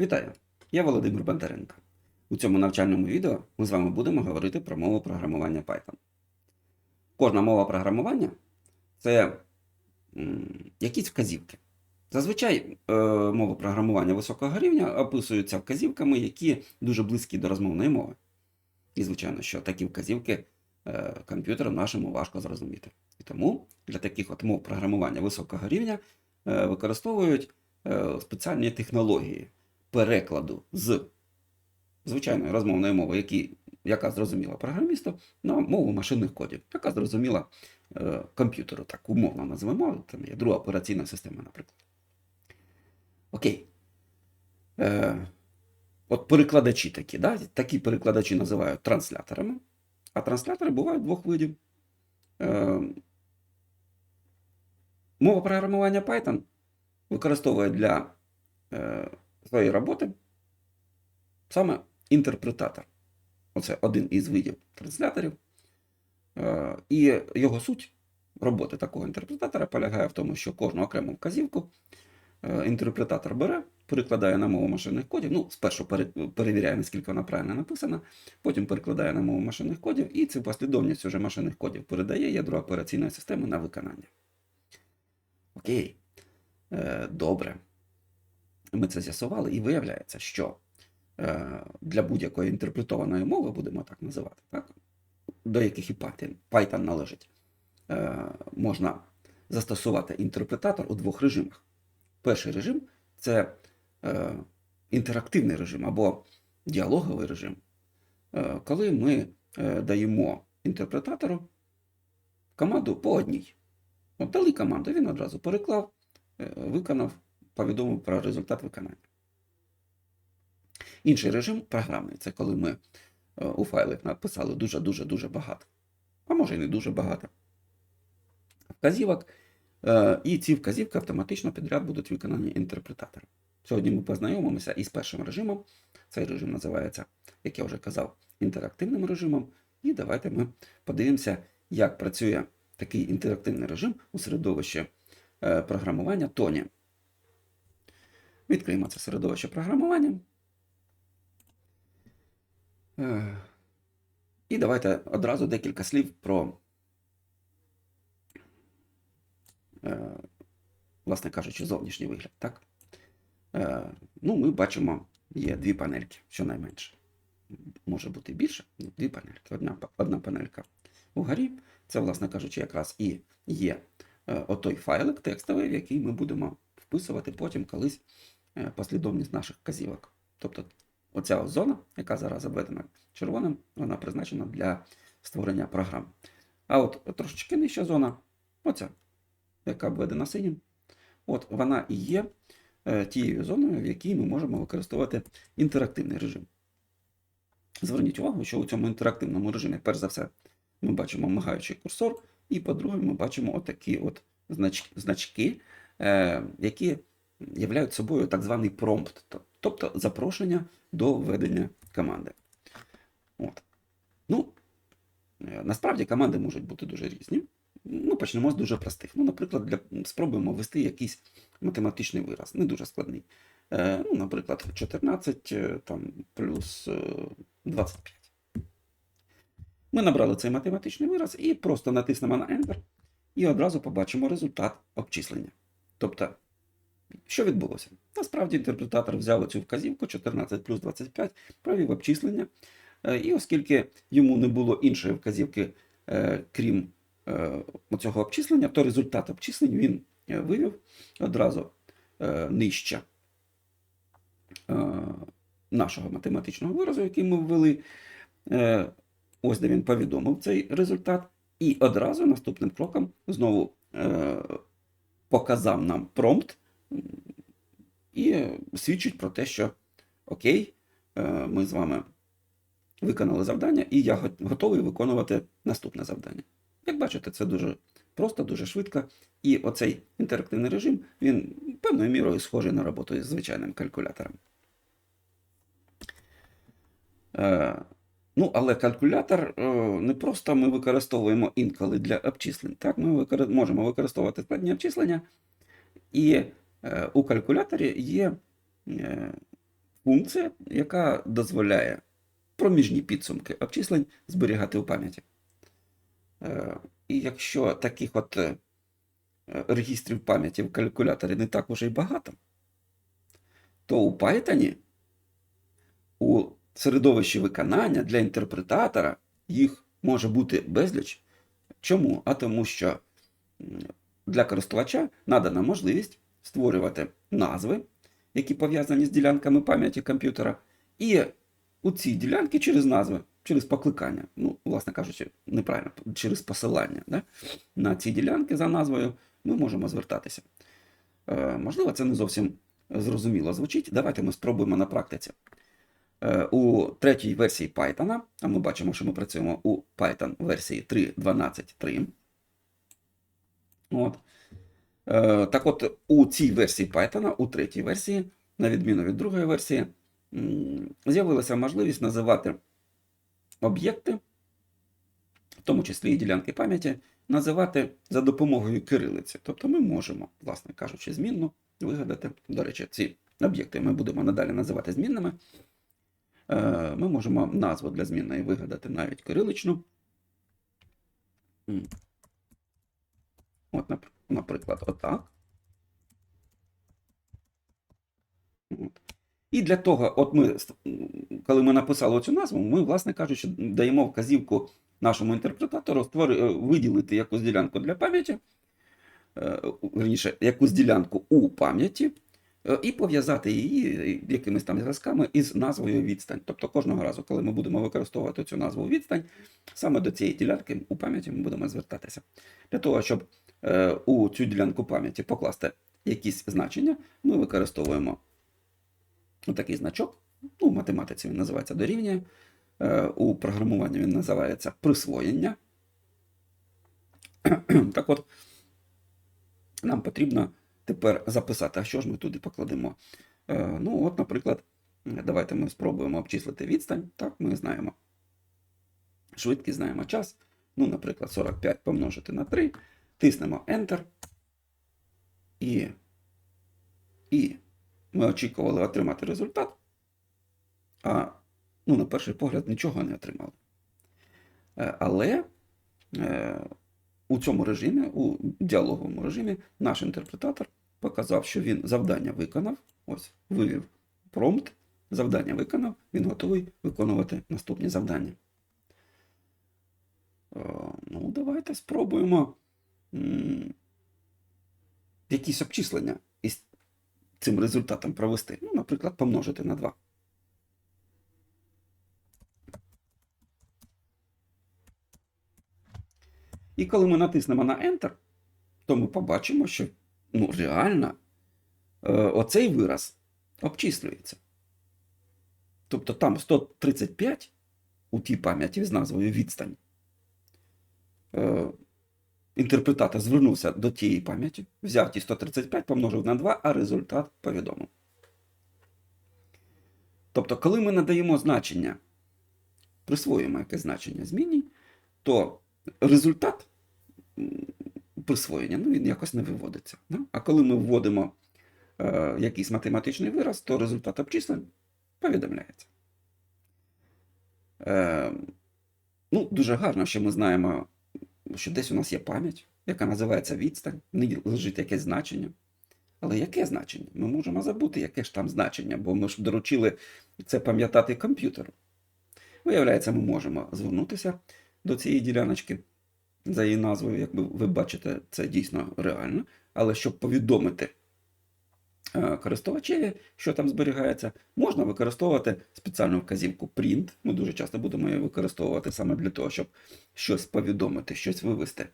Вітаю! Я Володимир Бондаренко. У цьому навчальному відео ми з вами будемо говорити про мову програмування Python. Кожна мова програмування це якісь вказівки. Зазвичай е, мови програмування високого рівня описуються вказівками, які дуже близькі до розмовної мови. І, звичайно, що такі вказівки е, комп'ютерам нашому важко зрозуміти. І тому для таких от мов програмування високого рівня е, використовують е, спеціальні технології перекладу з звичайної розмовної мови, які, яка зрозуміла програмісту, на мову машинних кодів, яка зрозуміла е, комп'ютеру, так умовно називаємо, там є друга операційна система, наприклад. Окей. Е, от перекладачі такі, да? такі перекладачі називають трансляторами, а транслятори бувають двох видів. Е, мова програмування Python використовує для е, своєї роботи саме інтерпретатор. Оце один із видів трансляторів. Е, І його суть роботи такого інтерпретатора полягає в тому, що кожну окрему вказівку е, інтерпретатор бере, перекладає на мову машинних кодів. Ну, спершу перевіряє, наскільки вона правильно написана, потім перекладає на мову машинних кодів, і цю послідовність уже машинних кодів передає ядро операційної системи на виконання. Окей. Е, Добре. Ми це з'ясували, і виявляється, що е, для будь-якої інтерпретованої мови, будемо так називати, так? до яких і Python, належить, е, можна застосувати інтерпретатор у двох режимах. Перший режим це е, інтерактивний режим або діалоговий режим, коли ми даємо інтерпретатору команду по одній. От дали команду, він одразу переклав, виконав, повідомив про результат виконання. Інший режим програмний це коли ми е, у файлах написали дуже-дуже-дуже багато, а може і не дуже багато вказівок, е, і ці вказівки автоматично підряд будуть виконані інтерпретатором. Сьогодні ми познайомимося із першим режимом. Цей режим називається, як я вже казав, інтерактивним режимом. І давайте ми подивимося, як працює такий інтерактивний режим у середовищі е, програмування Тоні. Відкриємо це середовище програмування. Е, І давайте одразу декілька слів про, е, власне кажучи, зовнішній вигляд. Так? Е, Ну, ми бачимо, є дві панельки, щонайменше. Може бути більше, ну, дві панельки. Одна, одна панелька угорі. Це, власне кажучи, якраз і є отой файлик текстовий, в який ми будемо вписувати потім колись послідовність наших вказівок. Тобто оця зона, яка зараз обведена червоним, вона призначена для створення програм. А от трошечки нижча зона, оця, яка обведена синім, от вона і є е, тією зоною, в якій ми можемо використовувати інтерактивний режим. Зверніть увагу, що у цьому інтерактивному режимі, перш за все, ми бачимо мигаючий курсор, і по-друге, ми бачимо отакі от знач- значки, е, які являють собою так званий промпт, тобто запрошення до введення команди. От. Ну, е, насправді команди можуть бути дуже різні. Ну, почнемо з дуже простих. Ну, наприклад, для, спробуємо ввести якийсь математичний вираз, не дуже складний. Е, ну, наприклад, 14 е, там, плюс е, 25. Ми набрали цей математичний вираз і просто натиснемо на Enter, і одразу побачимо результат обчислення. Тобто, що відбулося? Насправді інтерпретатор взяв цю вказівку 14 плюс 25, провів обчислення, е, і оскільки йому не було іншої вказівки, е, крім е, цього обчислення, то результат обчислень він вивів одразу нижче нашого математичного виразу, який ми ввели. Ось де він повідомив цей результат, і одразу наступним кроком знову показав нам промпт і свідчить про те, що окей, е, ми з вами виконали завдання, і я готовий виконувати наступне завдання. Як бачите, це дуже просто, дуже швидко. І оцей інтерактивний режим він певною мірою схожий на роботу із звичайним калькулятором. Е, Ну, але калькулятор е, не просто ми використовуємо інколи для обчислень. Так, ми можемо використовувати складні обчислення, і е, у калькуляторі є е, функція, яка дозволяє проміжні підсумки обчислень зберігати у пам'яті. Е, І якщо таких от е, регістрів пам'яті в калькуляторі не так уже й багато, то у Python у середовищі виконання для інтерпретатора їх може бути безліч. Чому? А тому що для користувача надана можливість створювати назви, які пов'язані з ділянками пам'яті комп'ютера, і у ці ділянки через назви, через покликання, ну, власне кажучи, неправильно, через посилання да, на ці ділянки за назвою ми можемо звертатися. Е, можливо, це не зовсім зрозуміло звучить. Давайте ми спробуємо на практиці. Е, у третій версії Python, а ми бачимо, що ми працюємо у Python версії 3.12.3. От. Е, так от, у цій версії Python, у третій версії, на відміну від другої версії, з'явилася можливість називати об'єкти, в тому числі і ділянки пам'яті, називати за допомогою кирилиці. Тобто ми можемо, власне кажучи, змінно вигадати. До речі, ці об'єкти ми будемо надалі називати змінними. Е, Ми можемо назву для змінної вигадати навіть кириличну. От, наприклад, отак. От. І для того, от ми, коли ми написали цю назву, ми, власне кажучи, даємо вказівку нашому інтерпретатору е, виділити якусь ділянку для пам'яті, е, верніше, якусь ділянку у пам'яті, е, і пов'язати її якимись там зв'язками із назвою відстань. Тобто кожного разу, коли ми будемо використовувати цю назву відстань, саме до цієї ділянки у пам'яті ми будемо звертатися. Для того, щоб у цю ділянку пам'яті покласти якісь значення, ми використовуємо такий значок. Ну, в математиці він називається дорівнює. Е, У програмуванні він називається присвоєння. Так от, нам потрібно тепер записати, а що ж ми туди покладемо. Е, Ну, от, наприклад, давайте ми спробуємо обчислити відстань. Так, ми знаємо швидкість, знаємо час. Ну, наприклад, 45 помножити на 3. Тиснемо Enter. І, і ми очікували отримати результат. А ну, на перший погляд нічого не отримали. Е, Але е, у цьому режимі, у діалоговому режимі, наш інтерпретатор показав, що він завдання виконав. Ось, вивів промпт, завдання виконав, він готовий виконувати наступні завдання. Е, Ну, давайте спробуємо якісь обчислення із цим результатом провести. Ну, наприклад, помножити на 2. І коли ми натиснемо на Enter, то ми побачимо, що ну, реально е, оцей вираз обчислюється. Тобто там 135 у тій пам'яті з назвою відстань. Інтерпретатор звернувся до тієї пам'яті, взяв ті 135, помножив на 2, а результат повідомив. Тобто, коли ми надаємо значення, присвоюємо якесь значення зміні, то результат присвоєння ну, він якось не виводиться. Да? А коли ми вводимо е, якийсь математичний вираз, то результат обчислень повідомляється. Е, ну, дуже гарно, що ми знаємо, що десь у нас є пам'ять, яка називається відстань, в ній лежить якесь значення. Але яке значення? Ми можемо забути, яке ж там значення, бо ми ж доручили це пам'ятати комп'ютеру. Виявляється, ми можемо звернутися до цієї діляночки за її назвою, як ви, бачите, це дійсно реально. Але щоб повідомити користувачеві, що там зберігається, можна використовувати спеціальну вказівку print. Ми дуже часто будемо її використовувати саме для того, щоб щось повідомити, щось вивести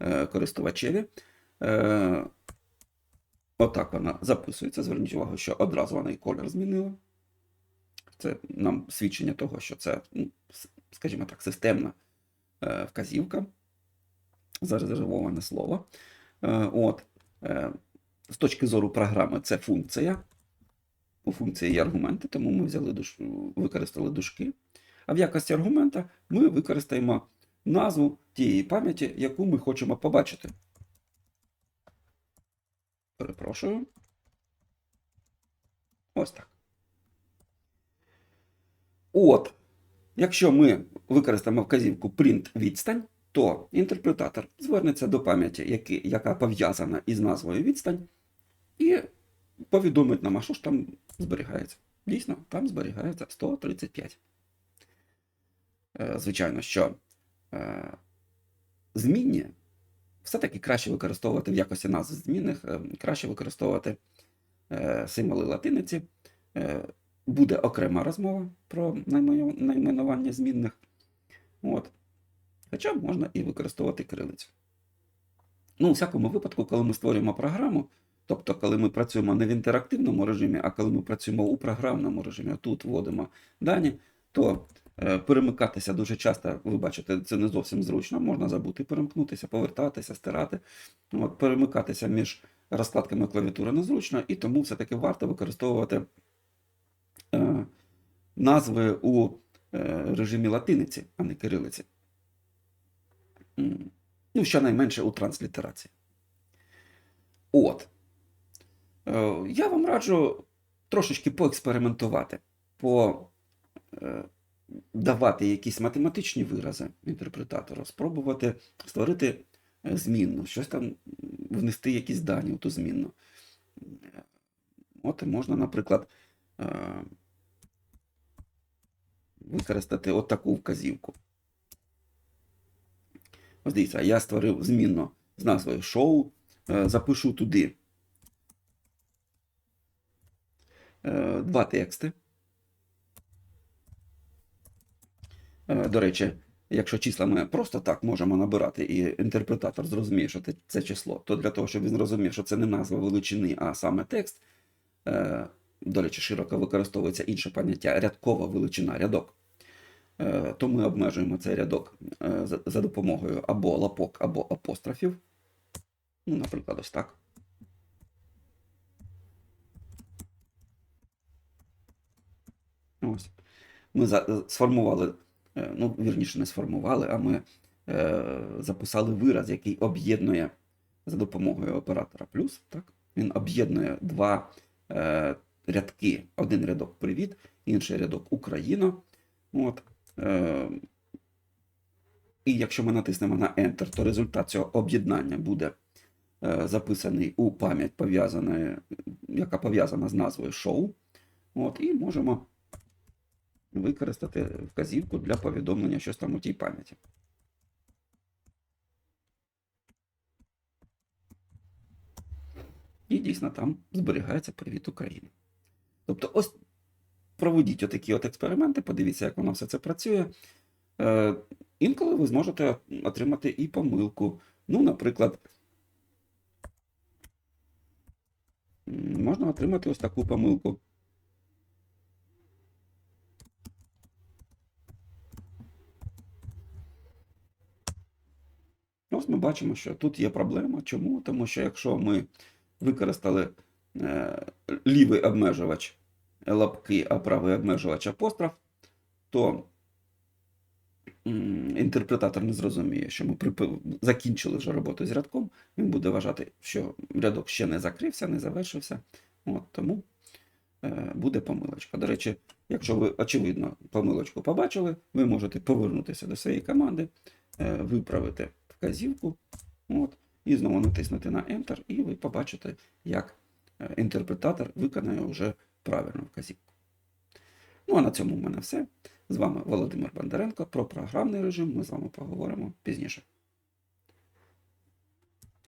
е, користувачеві. Е, Отак вона записується. Зверніть увагу, що одразу вона і колір змінила. Це нам свідчення того, що це, ну, скажімо так, системна е, вказівка, зарезервоване слово. Е, От, е, з точки зору програми, це функція. У функції є аргументи, тому ми взяли душ... використали дужки. А в якості аргумента ми використаємо назву тієї пам'яті, яку ми хочемо побачити. Перепрошую. Ось так. От, якщо ми використаємо вказівку print відстань, то інтерпретатор звернеться до пам'яті, яка пов'язана із назвою відстань, і повідомить нам, а що ж там зберігається. Дійсно, там зберігається 135. Е, Звичайно, що е, змінні все-таки краще використовувати в якості назв змінних, е, краще використовувати символи латиниці. Буде окрема розмова про найменування змінних. От. Хоча можна і використовувати кирилицю. Ну, у всякому випадку, коли ми створюємо програму, тобто коли ми працюємо не в інтерактивному режимі, а коли ми працюємо у програмному режимі, тут вводимо дані, то е, перемикатися дуже часто, ви бачите, це не зовсім зручно. Можна забути перемкнутися, повертатися, стирати. От, перемикатися між розкладками клавіатури незручно, і тому все-таки варто використовувати е, назви у е, режимі латиниці, а не кирилиці. Ну, щонайменше у транслітерації. От. Е, Я вам раджу трошечки поекспериментувати, по, е, якісь математичні вирази інтерпретатору, спробувати створити е, змінну, щось там внести якісь дані у ту змінну. От можна, наприклад, використати от таку вказівку. Дивіться, я створив змінну з назвою шоу, е, запишу туди е, два тексти. Е, До речі, якщо числа ми просто так можемо набирати, і інтерпретатор зрозуміє, що це- число, то для того, щоб він зрозумів, що це не назва величини, а саме текст, до речі, широко використовується інше поняття рядкова величина, рядок. Е, То ми обмежуємо цей рядок е, за- допомогою або лапок, або апострофів. Ну, наприклад, ось так. Ось. Ми за- сформували, е, ну, вірніше, не сформували, а ми е, записали вираз, який об'єднує за допомогою оператора плюс. Так? Він об'єднує два е, рядки. Один рядок привіт, інший рядок Україна. От. Е, і якщо ми натиснемо на Enter, то результат цього об'єднання буде е, записаний у пам'ять, яка пов'язана з назвою шоу. От, і можемо використати вказівку для повідомлення щось там у тій пам'яті. І дійсно там зберігається привіт України. Тобто, ось проведіть отакі от експерименти, подивіться, як воно все це працює. Е, інколи ви зможете отримати і помилку. Ну, наприклад, можна отримати ось таку помилку. Ось ми бачимо, що тут є проблема. Чому? Тому що якщо ми використали е, лівий обмежувач лапки, а правий обмежувач апостроф, то інтерпретатор не зрозуміє, що ми закінчили вже роботу з рядком. Він буде вважати, що рядок ще не закрився, не завершився. От, тому е, буде помилочка. До речі, якщо ви очевидно помилочку побачили, ви можете повернутися до своєї команди, е, виправити вказівку, от, і знову натиснути на Enter, і ви побачите, як е, інтерпретатор виконає вже правильну вказівку. Ну а на цьому в мене все. З вами Володимир Бондаренко. Про програмний режим ми з вами поговоримо пізніше.